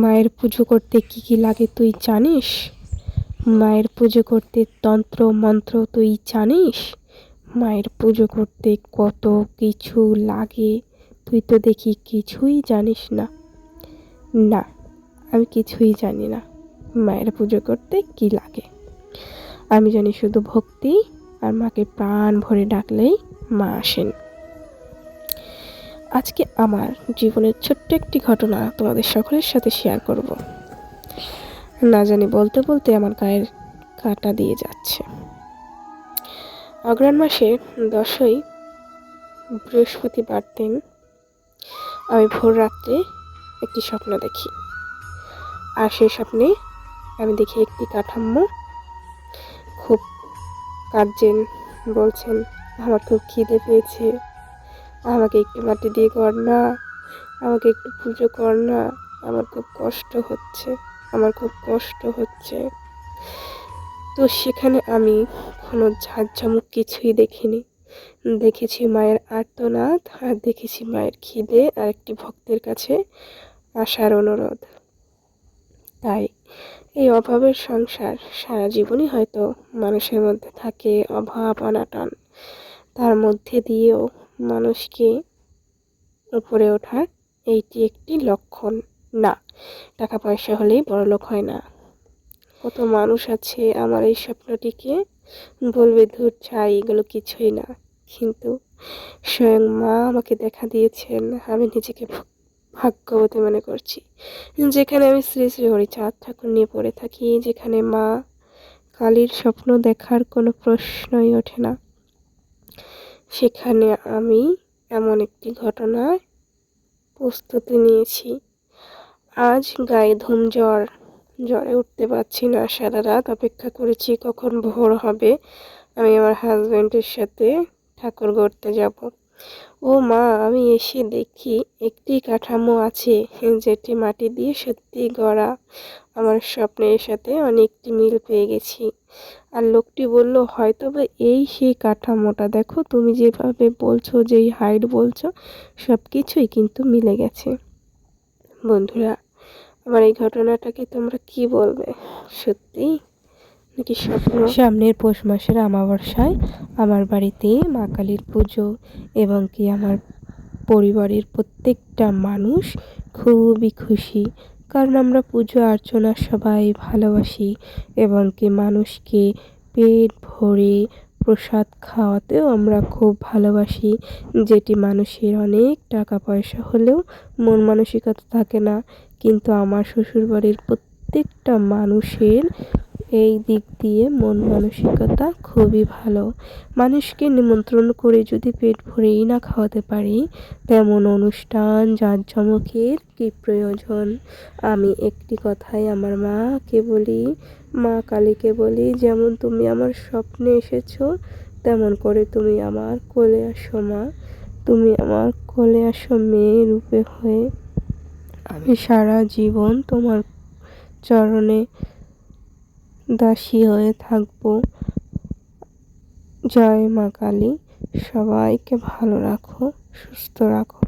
মায়ের পুজো করতে কি কি লাগে তুই জানিস? মায়ের পুজো করতে তন্ত্র, মন্ত্র তুই জানিস? মায়ের পুজো করতে কত কিছু লাগে তুই তো দেখি কিছুই জানিস না। না, আমি কিছুই জানি না মায়ের পুজো করতে কি লাগে। আমি জানি শুধু ভক্তি আর মাকে প্রাণ ভরে ডাকলেই মা আসেন। আজকে আমার জীবনের ছোট্ট একটি ঘটনা তোমাদের সকলের সাথে শেয়ার করব। না জানি বলতে বলতে আমার গায়ের কাটা দিয়ে যাচ্ছে। অগ্রাণ মাসে দশই বৃহস্পতিবার দিন আমি ভোর রাত্রে একটি স্বপ্ন দেখি। আর সেই স্বপ্নে আমি দেখি একটি কাঠাম্য খুব কার্জেন বলছেন, আমার খুব খিদে পেয়েছে। আমাকে একটু মাটি দিয়ে কর না। আমাকে একটু পুজো কর না। আমার খুব কষ্ট হচ্ছে। আমার খুব কষ্ট হচ্ছে। তো সেখানে আমি কোনো ঝাঁঝামুখ কিছুই দেখিনি। দেখেছি মায়ের আর্তনাদ আর দেখেছি মায়ের খিদে আর একটি ভক্তের কাছে আসার অনুরোধ। তাই এই অভাবের সংসার সারা জীবনই হয়তো মানুষের মধ্যে থাকে অভাব, অনাটন। তার মধ্যে দিয়েও মানুষকে উপরে ওঠার এইটি একটি লক্ষণ। না টাকা পয়সা হলেই বড়লোক হয় না। কত মানুষ আছে আমার এই স্বপ্নটিকে বলবে, ধূর চাই এগুলো কিছুই না। কিন্তু স্বয়ং মা আমাকে দেখা দিয়েছেন। আমি নিজেকে ভাগ্যবতী মনে করছি। যেখানে আমি শ্রী শ্রী হরিচাঁদ ঠাকুর নিয়ে পড়ে থাকি, যেখানে মা কালীর স্বপ্ন দেখার কোনো প্রশ্নই ওঠে না। সেখানে আমি এমন একটি ঘটনায় প্রস্তুতি নিয়েছি। আজ গায়ে ধুম জ্বর, জ্বরে উঠতে পারছি না, সারা রাত অপেক্ষা করেছি কখন ভোর হবে। আমি আমার হাজব্যান্ডের সাথে ঠাকুর গড়তে যাব। ও মা, আমি এসে দেখি একটি কাঠামো আছে যেটি মাটি দিয়ে সত্যি গড়া। আমার স্বপ্নের সাথে অনেকটি মিল পেয়ে গেছি। আর লোকটি বলল হয়তো বা এই সেই কাঠামোটা। দেখো, তুমি যেভাবে বলছো, যেই হাইট বলছো সব কিছুই কিন্তু মিলে গেছে। বন্ধুরা, আমার এই ঘটনাটাকে তোমরা কি বলবে? সত্যি নাকি স্বপ্ন? সামনের পৌষ মাসের অমাবস্যায় আমার বাড়িতে মা কালীর পুজো এবং কি আমার পরিবারের প্রত্যেকটা মানুষ খুবই খুশি। কারণ আমরা পুজো অর্চনা সবাই ভালোবাসি এবং কি মানুষকে পেট ভরে প্রসাদ খাওয়াতেও আমরা খুব ভালোবাসি। যেটি মানুষের অনেক টাকা পয়সা হলেও মন মানসিকতা থাকে না। কিন্তু আমার শ্বশুরবাড়ির প্রত্যেকটা মানুষের এই দিক দিয়ে মন মানসিকতা খুবই ভালো। মানুষকে নিমন্ত্রণ করে যদি পেট ভরেই না খাওয়াতে পারি, তেমন অনুষ্ঠান, জাঁকজমকের কী প্রয়োজন? আমি একটি কথাই আমার মাকে বলি, মা কালীকে বলি, যেমন তুমি আমার স্বপ্নে এসেছ, তেমন করে তুমি আমার কোলে আসো, মা। তুমি আমার কোলে আসো, মেয়ে রূপে হয়ে। আমি সারা জীবন তোমার চরণে দাসী হয়ে থাকব। জয় মা কালী। সবাইকে ভালো রাখো সুস্থ রাখো।